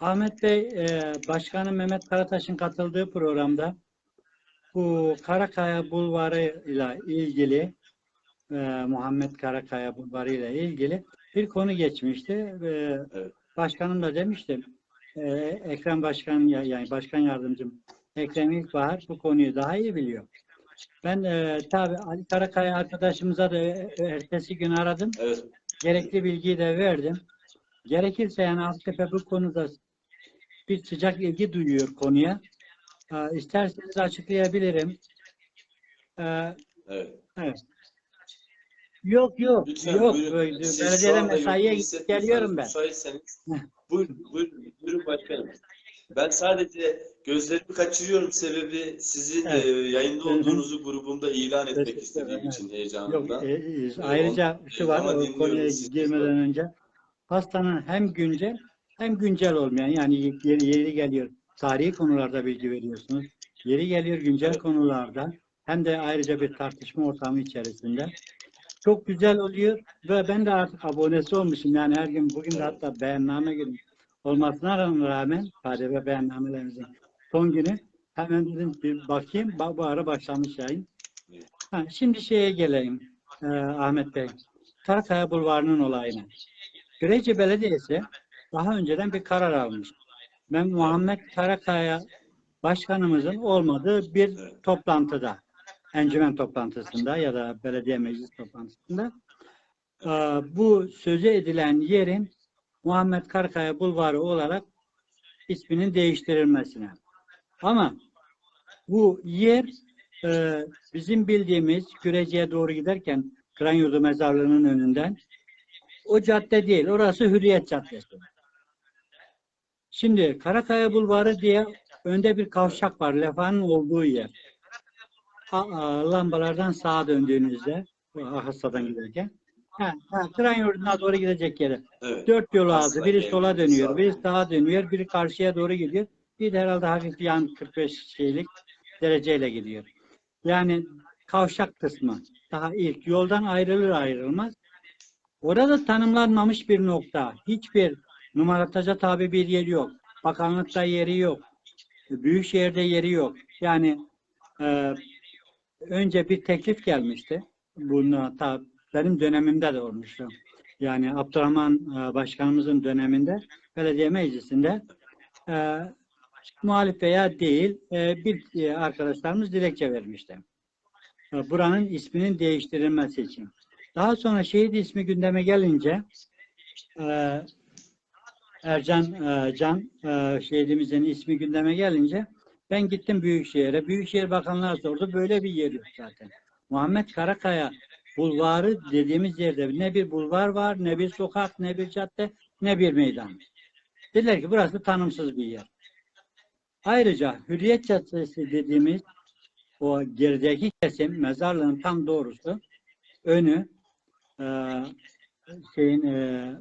Ahmet Bey, e, Başkanım Mehmet Karataş'ın katıldığı programda bu Karakaya Bulvarı ile ilgili e, Muhammed Karakaya Bulvarı ile ilgili bir konu geçmişti. E, Evet. Başkanım da demişti. Ekrem Başkan ya- yani Başkan Yardımcım Ekrem İlkbahar bu konuyu daha iyi biliyor. Ben e, tabii Ali Karakaya arkadaşımıza da ertesi gün aradım Evet. gerekli bilgiyi de verdim. Gerekirse yani Altepe bu konuda bir sıcak ilgi duyuyor konuya. Ee, isterseniz açıklayabilirim. Ee, Evet. evet. Yok yok Lütfen yok. buyurun. Belediyede mesaiye geliyorum ben. Müsaitseniz. Buyurun, buyurun, buyurun başkanım. Ben sadece gözlerimi kaçırıyorum sebebi sizin Evet. e, yayında olduğunuzu grubumda ilan etmek istediğim ederim, için Yok, heyecanımdan. e, e, ayrıca şu var, o konuya girmeden önce hastanın hem güncel hem güncel olmayan yani yeri, yeri geliyor tarihi konularda bilgi veriyorsunuz. Yeri geliyor güncel konularda hem de ayrıca bir tartışma ortamı içerisinde. Çok güzel oluyor ve ben de artık abonesi olmuşum. Yani her gün bugün de hatta beyanname günü olmasına rağmen KDV beyannamelerimizin son günü hemen dedim bir bakayım. Ba- Bu ara başlamış yayın. Ha, şimdi şeye geleyim e, Ahmet Bey. Karakaya Bulvarı'nın olayına. Güreci Belediyesi daha önceden bir karar almış. Ben Muhammed Karakaya Başkanımızın olmadığı bir toplantıda, encümen toplantısında ya da belediye meclis toplantısında e, bu sözü edilen yerin Muhammed Karakaya Bulvarı olarak isminin değiştirilmesine. Ama bu yer e, bizim bildiğimiz Küreci'ye doğru giderken Kranyurdu Mezarlığı'nın önünden o cadde değil. Orası Hürriyet Caddesi. Şimdi Karakaya Bulvarı diye önde bir kavşak var. Lefanın olduğu yer. A- a- lambalardan sağa döndüğünüzde Hastadan giderken ha, ha, Kranyurdu'na doğru gidecek yere. Evet. Dört yol ağzı. Biri sola dönüyor, biri sağa dönüyor, biri karşıya doğru gidiyor. Bir de herhalde hafif yan 45 şeylik dereceyle gidiyor. Yani kavşak kısmı. Daha ilk yoldan ayrılır ayrılmaz. Orada tanımlanmamış bir nokta. Hiçbir numarataja tabi bir yeri yok. Bakanlıkta yeri yok. Büyükşehir'de yeri yok. Yani e, önce bir teklif gelmişti. Bunu ta benim dönemimde de olmuştu. Yani Abdurrahman e, Başkanımızın döneminde belediye meclisinde e, muhalif veya değil e, bir e, arkadaşlarımız dilekçe vermişti. E, buranın isminin değiştirilmesi için. Daha sonra şehit ismi gündeme gelince e, Ercan e, Can e, şehidimizin ismi gündeme gelince ben gittim Büyükşehir'e. Büyükşehir Bakanlığa sordu. Böyle bir yer yok zaten. Muhammed Karakaya bulvarı dediğimiz yerde ne bir bulvar var, ne bir sokak, ne bir cadde, ne bir meydan. Dediler ki burası tanımsız bir yer. Ayrıca Hürriyet Caddesi dediğimiz o gerideki kesim mezarlığın tam doğrusu önü e, şeyin e,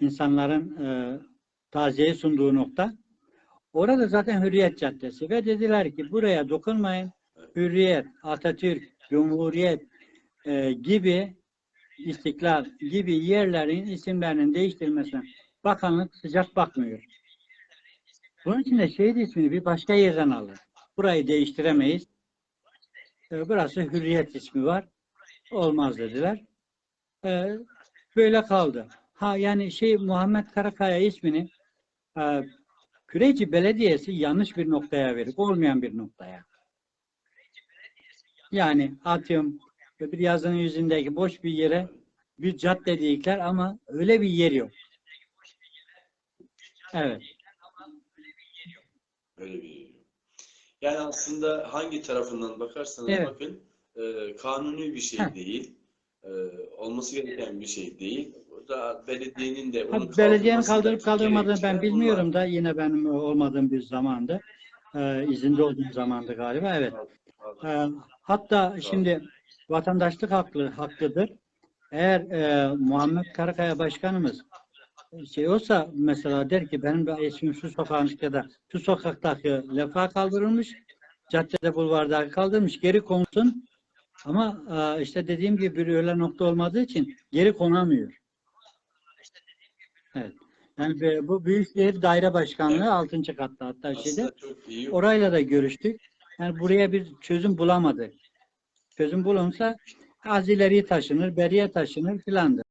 insanların e, taziye sunduğu nokta orada zaten Hürriyet Caddesi ve dediler ki buraya dokunmayın. Hürriyet, Atatürk, Cumhuriyet e, gibi İstiklal gibi yerlerin isimlerinin değiştirilmesine bakanlık sıcak bakmıyor. Bunun için de şehit ismini bir başka yerden alır. Burayı değiştiremeyiz. E, burası Hürriyet ismi var. Olmaz dediler. E, böyle kaldı. Ha yani şey Muhammed Karakaya ismini e, Küreci Belediyesi yanlış bir noktaya verip olmayan bir noktaya. Yani atıyorum bir yazının yüzündeki boş bir yere bir cadde diyecekler ama öyle bir yer yok. Evet. Öyle bir Yani aslında hangi tarafından bakarsanız Evet. bakın e, kanuni bir şey Heh. değil. E, olması gereken bir şey değil. Burada belediyenin de onu belediyenin kaldırıp kaldırmadığını ben bilmiyorum Bunlar- da yine benim olmadığım bir zamandı. Ee, izinde olduğum zamandı galiba. Evet. Ee, hatta şimdi vatandaşlık haklı haklıdır. Eğer e, Muhammed Karakaya Başkanımız şey olsa mesela der ki benim de ismim şu sokağın ya da şu sokaktaki lefa kaldırılmış, caddede bulvardaki kaldırılmış, geri konsun. Ama e, işte dediğim gibi bir öyle nokta olmadığı için geri konamıyor. Evet. Yani bu Büyükşehir Daire Başkanlığı 6. katta hatta şeyde. Aslında iyi. Orayla da görüştük. Yani buraya bir çözüm bulamadık. Çözüm bulunsa az ileriye taşınır, beriye taşınır filandır.